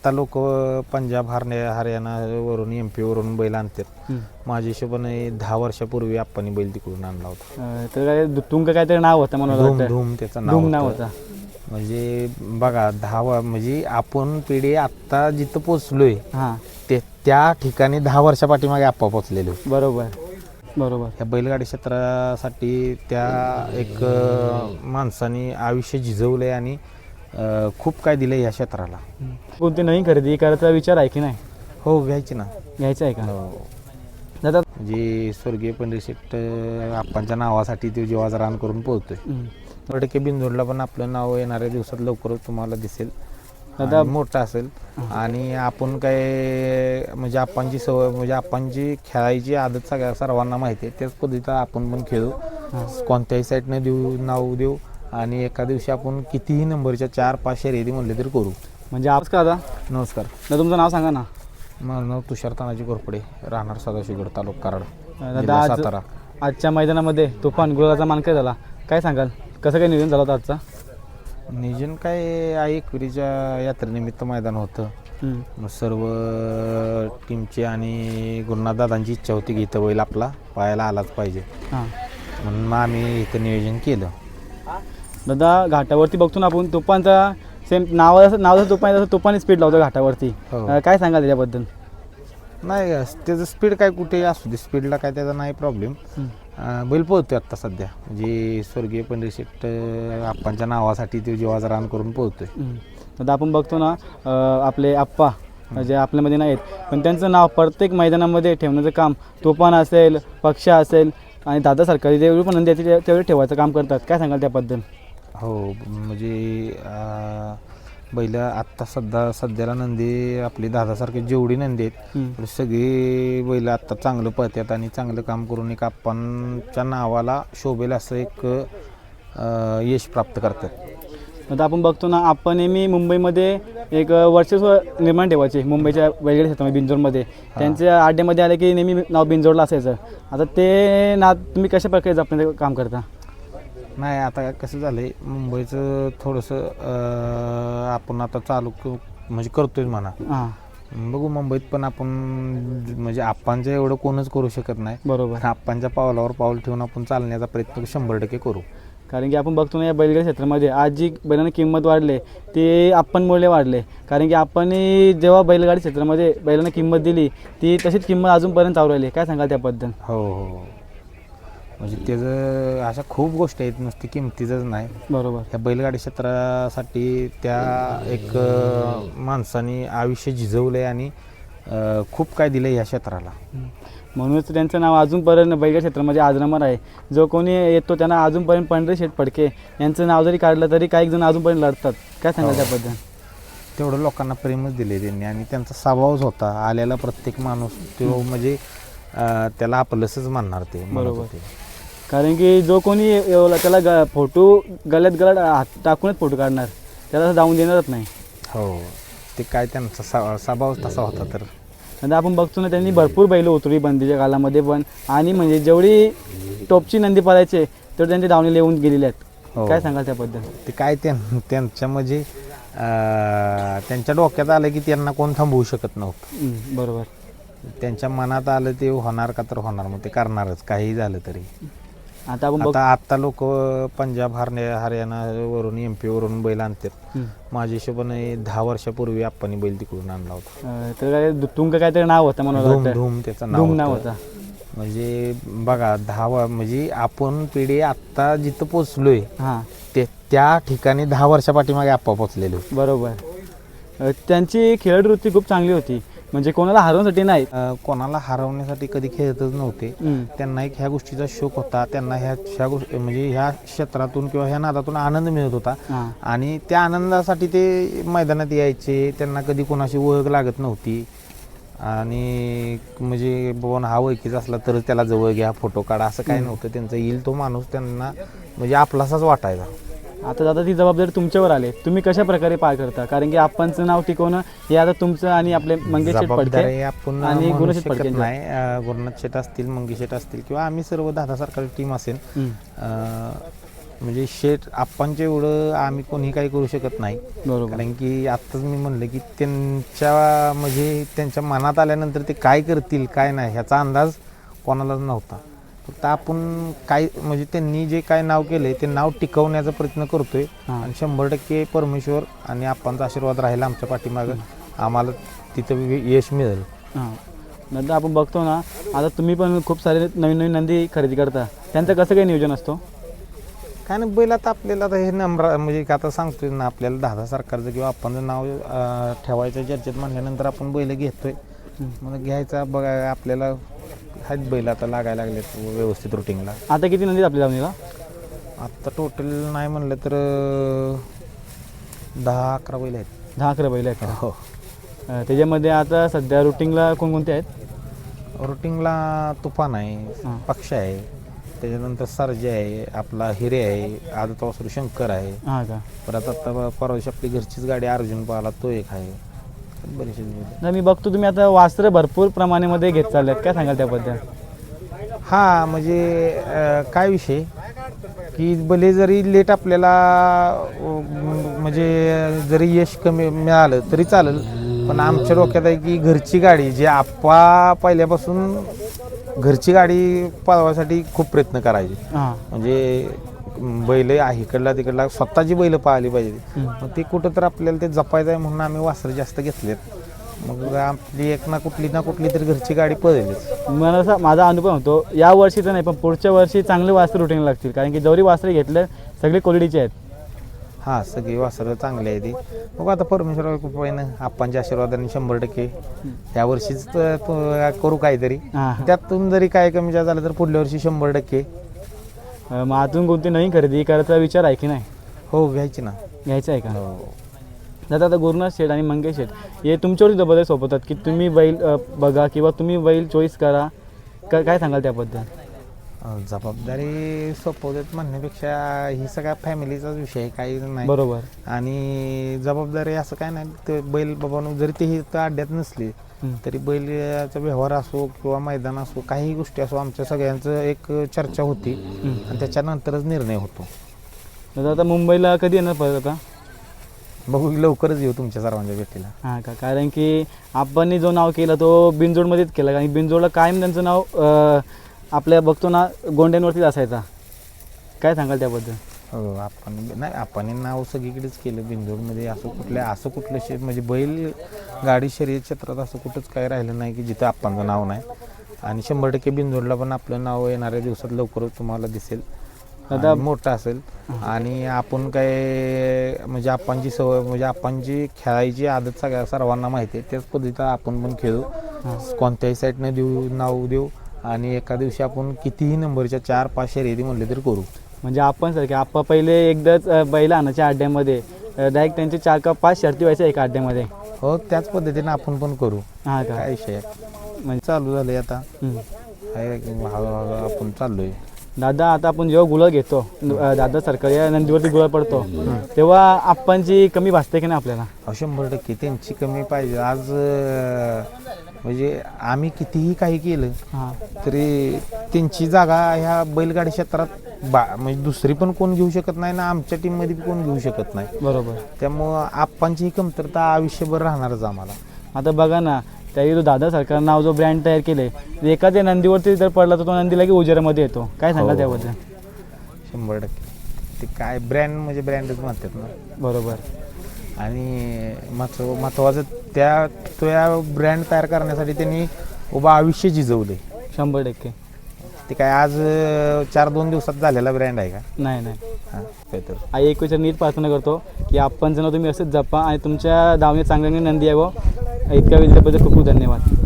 आत्ता लोक पंजाब हरणे हरियाणावरून एम वरून बैल आणतात. माझ्या हिशोबाने दहा वर्षापूर्वी आपण बैल तिकडून आणला होता. अं, तर काय तुमचं काहीतरी नाव होतं म्हणून धूम त्याचं धूम नाव नाव होतं. होतं. म्हणजे बघा दहा व- म्हणजे आपण पिढी आत्ता जिथं पोचलोय हां. ते त्या ठिकाणी दहा वर्षा पाठीमागे आप्पा पोचलेलो बरोबर. बरोबर. या बैलगाडी क्षेत्रासाठी त्या एक अं, माणसाने आयुष्य झिजवलंय आणि अं, खूप काय दिलंय या क्षेत्राला. कोणती नवीन खरेदी करायचा विचार आहे की नाही? हो घ्यायची ना. घ्यायचं आहे का? हो. दादा म्हणजे स्वर्गीय पंडित शेट्ट आप्पांच्या नावासाठी तो जेव्हा रान करून पोहतोय. हं. शंभर टक्के बिंदूरला पण आपलं नाव येणाऱ्या दिवसात लवकरच तुम्हाला दिसेल. दादा- आणि मोठं असेल. आणि आपण काय म्हणजे आप्पांची सवय म्हणजे आप्पांची खेळायची आदत सगळ्या सर्वांना माहिती आहे. त्याच पद्धतीनं आपण पण खेळू. कोणत्याही साईडने देऊ नाव देऊ. आणि एका दिवशी आपण कितीही नंबरच्या चार पाच शर्यती म्हणले तरी करू. म्हणजे आज का दादा. नमस्कार. दादा तुमचं नाव सांगा ना. माझं नाव तुषार तानाजी घोरपडे राहणार सदाशिवगड तालुका कराड दादा जिल्हा आज सातारा. आजच्या मैदानामध्ये तुफान गुलाचा मानकर झाला? काय सांगाल? कसं काय नियोजन झालं होतं आजचा? नियोजन काय आई एकविरीच्या यात्रेनिमित्त मैदान होतं. मग सर्व टीमची आणि गुरुनाथ दादांची इच्छा होती की इथं बैल आपला पाहायला आलाच पाहिजे. हां. म्हणून मग आम्ही इथं नियोजन केलं. दादा घाटावरती बघतो ना आपण तुपांचा सेम नाव जसं नाव जसं तुपान तसं तुपाने स्पीड लावतो घाटावरती. हो. अं, काय सांगाल त्याच्याबद्दल? नाही त्याचं स्पीड काय कुठे असू दे स्पीडला काय त्याचा नाही प्रॉब्लेम बैल पोहतोय आत्ता सध्या. म्हणजे स्वर्गीय पंडित शेट्ट आप्पांच्या नावासाठी तो जेव्हा रान करून पोहतोय. दादा आपण बघतो ना अं, आपले आप्पा जे आपल्यामध्ये नाहीत पण त्यांचं नाव प्रत्येक मैदानामध्ये ठेवण्याचं काम तुफान असेल पक्ष असेल आणि दादासारखं जेवढी पण नंदी तेवढे ठेवायचं काम करतात. काय सांगाल त्याबद्दल? हो म्हणजे बैल आत्ता सध्या सध्याला नंदी आपली दादासारखे जेवढी नंदी आहेत सगळी बैल आत्ता चांगलं पळतात आणि चांगलं काम करून एक आप्पांच्या नावाला शोभेल असं एक अं, यश प्राप्त करतात. आता आपण बघतो ना आपण नेहमी मुंबईमध्ये एक वर्चस्व निर्माण ठेवायचे मुंबईच्या वेगळ्या क्षेत्रामध्ये बिंजोडमध्ये त्यांच्या आड्यामध्ये आले की नेहमी नाव बिंजोडला असायचं. आता ते ना तुम्ही कशा प्रकारे जपण्याचं काम करता? नाही आता कसं झालंय मुंबईचं थोडंसं अं, आपण आता चालू क- म्हणजे करतोय म्हणा. हां. बघू मुंबईत पण आपण म्हणजे आप्पांच्या एवढं कोणच करू शकत नाही. बरोबर. पण आप्पांच्या पावलावर पाऊल ठेवून आपण चालण्याचा प्रयत्न शंभर टक्के करू. कारण की आपण बघतो ना या बैलगाडी क्षेत्रामध्ये आज जी बैलांना किंमत वाढले ते आपणमुळे वाढले. कारण की आपण जेव्हा बैलगाडी क्षेत्रामध्ये बैलांना किंमत दिली ती तशीच किंमत अजूनपर्यंत चालू राहिली. काय सांगाल त्याबद्दल? हो हो. म्हणजे त्याचं अशा खूप गोष्टी आहेत नुसती किमतीचंच नाही. बरोबर. ह्या बैलगाडी क्षेत्रासाठी त्या एक माणसाने आयुष्य झिजवलंय आणि खूप काय दिलंय या क्षेत्राला. म्हणूनच त्यांचं नाव अजूनपर्यंत बैलगाडी क्षेत्रामध्ये आजरामर आहे. जो कोणी येतो त्यांना अजूनपर्यंत पंढरी शेठ फडके यांचं नाव जरी काढलं तरी काही जण अजूनपर्यंत लढतात. काय सांगाल हो. त्याबद्दल? तेवढं लोकांना प्रेमच दिले त्यांनी आणि त्यांचा स्वभावच होता. आलेला प्रत्येक माणूस तो म्हणजे त्याला आपलंसच मानणार ते बरोबर. कारण की जो कोणी त्याला ग फोटो गल्यात गलात हात टाकूनच फोटो काढणार. त्याला असं जाऊन देणारच नाही. हो ते काय त्यांचा स्व- स्वभावच तसा होता तर. आता आपण बघतो ना त्यांनी भरपूर बैल उतरली बंदीच्या कालामध्ये पण. आणि म्हणजे जेवढी टॉपची नंदी पळायचे तेवढे त्यांचे दावणी लिहून गेलेले आहेत. हो. काय सांगाल त्याबद्दल? ते काय त्यां त्यांच्या म्हणजे अं, त्यांच्या डोक्यात आलं की त्यांना कोण थांबवू शकत नव्हतं. हम्म, बरोबर. त्यांच्या मनात आलं ते होणार का तर होणार मग ते करणारच काही झालं तरी. आता आपण बघ आता आता लोक पंजाब हरणे हरियाणावरून एम वरून बैल आणतात. माझ्या हिशोबाने दहा वर्षापूर्वी आपण बैल तिकडून आणला होता. अं, तर काय तुमचं काहीतरी नाव होतं म्हणून धूम वाटतं. धूम त्याचं धूम नाव नाव होतं. म्हणजे बघा दहा व- म्हणजे आपण पिढी आत्ता जिथं पोचलोय हां. ते त्या ठिकाणी दहा वर्षा पाठीमागे आप्पा पोचलेलो बरोबर. अं, त्यांची खेळवृत्ती खूप चांगली होती. म्हणजे कोणाला हरवण्यासाठी नाही. अं, कोणाला हरवण्यासाठी कधी खेळतच नव्हते. हम्म. त्यांना एक ह्या गोष्टीचा शोक होता. त्यांना ह्या ह्या गोष्टी म्हणजे ह्या क्षेत्रातून किंवा ह्या नादातून आनंद मिळत होता. हां. आणि त्या आनंदासाठी ते मैदानात यायचे. त्यांना कधी कोणाशी ओळख लागत नव्हती. आणि म्हणजे बाबा हा ओळखीचा असला तरच त्याला जवळ घ्या फोटो काढा असं काही नव्हतं. त्यांचं येईल तो माणूस त्यांना म्हणजे आपलासाच वाटायचा. आता दादा ती जबाबदारी तुमच्यावर आले. तुम्ही कशा प्रकारे पार करता? कारण की आपणचं नाव टिकवणं हे आता तुमचं आणि आपले मंगेश शेठ आपण आणि गुणशेठ नाही. गुरुनाथ शेट असतील मंगी शेट असतील किंवा आम्ही सर्व दादा सरकारी टीम असेल. म्हणजे शेट आप्पांच्या एवढं आम्ही कोणी काही करू शकत नाही. बरोबर. कारण की आत्ताच मी म्हणलं की त्यांच्या म्हणजे त्यांच्या मनात आल्यानंतर ते काय करतील काय नाही ह्याचा अंदाज कोणालाच नव्हता. फक्त आपण काय म्हणजे त्यांनी जे काय नाव केलंय ते नाव टिकवण्याचा प्रयत्न करतोय. हां. आणि शंभर टक्के परमेश्वर आणि आप्पांचा आशीर्वाद राहिला आमच्या पाठीमागं. आम्हाला तिथं यश मिळेल. हां. नंतर आपण बघतो ना आता तुम्ही पण खूप सारे नवीन नवीन नंदी खरेदी करता. त्यांचं कसं काही नियोजन असतो? काय नाही बैल आता आपल्याला आता हे नम्र म्हणजे का आता सांगतोय ना आपल्याला दहा सरकारचं किंवा आपण नाव ठेवायचं चर्चेत म्हणल्यानंतर आपण बैल घेतोय. मग घ्यायचा बघा आपल्याला आहेत बैल आता लागायला लागलेत व्यवस्थित रुटीनला आता किती नंदी आपल्या दावणीला आत्ता टोटल नाही म्हणलं तर अं, दहा अकरा बैल आहेत. दहा अकरा बैल आहेत? हो. अं, त्याच्यामध्ये आता सध्या रुटीनला कोणकोणते आहेत? रुटीनला तुफान आहे हां. पक्ष आहे त्याच्यानंतर सरजे आहे आपला हिरे आहे आदत वासरू शंकर आहे. हां का? परत आता परवाशी आपली घरचीच गाडी अर्जुन पाहिला तो एक आहे. बरेचसे. नाही मी बघतो तुम्ही आता वास्त्र भरपूर प्रमाणामध्ये घेत चालले आहेत काय सांगाल त्याबद्दल? हा म्हणजे अं, काय विषय? की भले जरी लेट आपल्याला अं, म्हणजे जरी यश कमी मिळालं तरी चालेल पण आमच्या डोक्यात आहे की घरची गाडी जे आप्पा पहिल्यापासून घरची गाडी पळवायसाठी खूप प्रयत्न करायचे. हां. म्हणजे बैल आहे. इकडला तिकडला स्वतःची बैल पाहिली पाहिजे. मग ते कुठं तर आपल्याला ते जपायचं आहे म्हणून आम्ही वासरं जास्त घेतलेत. मग आपली एक ना कुठली ना कुठली तरी घरची गाडी पळेलच. मला असा माझा अनुभव होतो या वर्षीचं नाही पण पुढच्या वर्षी चांगले वास्त्र रुटीन लागतील. कारण की जवळी वास्त्रे घेतले सगळे क्वालिटीचे आहेत. हा सगळी वासरं चांगली आहे ती. बघू आता परमेश्वर कृपेनं आप्पांच्या आशीर्वादाने शंभर टक्के त्या वर्षीच त- त- करू काहीतरी. हां. त्यातून जरी काय कमी जास्त झालं तर पुढल्या वर्षी शंभर टक्के. मग अजून कोणती नवीन खरेदी करायचा विचार आहे की नाही? हो घ्यायची ना. घ्यायचं आहे का? हो. दादा आता गुरुनाथ शेठ आणि मंगेश शेठ हे तुमच्यावरती जबरदस्त सोपवतात की तुम्ही बैल अं, बघा किंवा तुम्ही बैल चॉईस करा. का काय सांगाल त्याबद्दल? अं, जबाबदारी सोपवतात म्हणण्यापेक्षा ही सगळ्या फॅमिलीचाच विषय आहे काही नाही. बरोबर. आणि जबाबदारी असं काय नाही ते बैल बाबांनो जरी ते ही अड्ड्यात नसली. तरी बैलाचा व्यवहार असो किंवा मैदान असो काही गोष्टी असो आमच्या सगळ्यांचं एक चर्चा होती. आणि त्याच्यानंतरच निर्णय होतो. दादा आता मुंबईला कधी येणार परत आता? बघू लवकरच येऊ तुमच्या सर्वांच्या भेटीला. हां का? कारण की आपण जो नाव केलं तो बिनजोडमध्येच केलं. कारण की बिनजोडला कायम त्यांचं नाव अं, आपल्या बघतो ना गोंड्यांवरतीच असायचा. काय सांगाल त्याबद्दल? हो आपण नाही आपण नाव सगळीकडेच केलं. बिंदूरमध्ये असं कुठल्या असं कुठलं शे म्हणजे बैल गाडी शर्यत क्षेत्रात असं कुठंच काय राहिलं नाही की जिथं आप्पांचं नाव नाही. आणि शंभर टक्के बिंदूरला पण आपलं नाव येणाऱ्या दिवसात लवकरच तुम्हाला दिसेल. आणि मोठं असेल. आणि आपण काय म्हणजे आपणची सवय म्हणजे आपणची खेळायची आदत सगळ्या सर्वांना माहिती आहे. त्याच पद्धतीनं आपण पण खेळू. कोणत्याही साईडनं देऊ नाव देऊ. आणि एका दिवशी आपण कितीही नंबरच्या चार पाच शर्यती म्हणले तरी करू. म्हणजे आपण सारखे आप्पा पहिले एकदाच बैल आणायच्या अड्ड्यामध्ये डायरेक्ट त्यांचे चार का पाच शर्ती व्हायच्या एका अड्ड्यामध्ये हो त्याच पद्धतीने आपण पण करू. हां का? काय विषय. म्हणजे चालू झालंय आता. आहे हळूहळू आपण चाललोय. दादा आता आपण जेव्हा गुलाल घेतो दादा सरकारी या नंदीवरती गुलाल पडतो तेव्हा आप्पांची कमी भासते की नाही आपल्याला? अहो, शंभर टक्के त्यांची कमी पाहिजे. आज अं, म्हणजे आम्ही कितीही काही केलं हां. तरी त्यांची जागा ह्या बैलगाडी क्षेत्रात बा म्हणजे दुसरी पण कोण घेऊ शकत नाही ना आमच्या टीममध्ये कोण घेऊ शकत नाही. बरोबर. त्यामुळं आप्पांची ही कमतरता आयुष्यभर राहणारच आम्हाला. आता बघा ना त्याही जो दादा सरकार नाव जो ब्रँड तयार केले एखाद्या नंदीवरती जर पडला तर तो नंदी लगे उजेरामध्ये येतो. काय सांगाल हो. त्याबद्दल? शंभर टक्के. ते काय ब्रँड म्हणजे ब्रँडच म्हणतात ना. बरोबर. आणि महत्त्व महत्वाचं त्या त्या ब्रँड तयार करण्यासाठी त्यांनी उभं आयुष्य झिजवले शंभर टक्के. ते काय आज अं, चार दोन दिवसात झालेला ब्रँड आहे का? नाही नाही. हां काय तर. आई एक विचार नीट प्रार्थना करतो की आपण जण तुम्ही असंच जपा आणि तुमच्या दावणीत चांगल्याने नंदी यावं. इतक्या वेळेबद्दल खूप खूप धन्यवाद.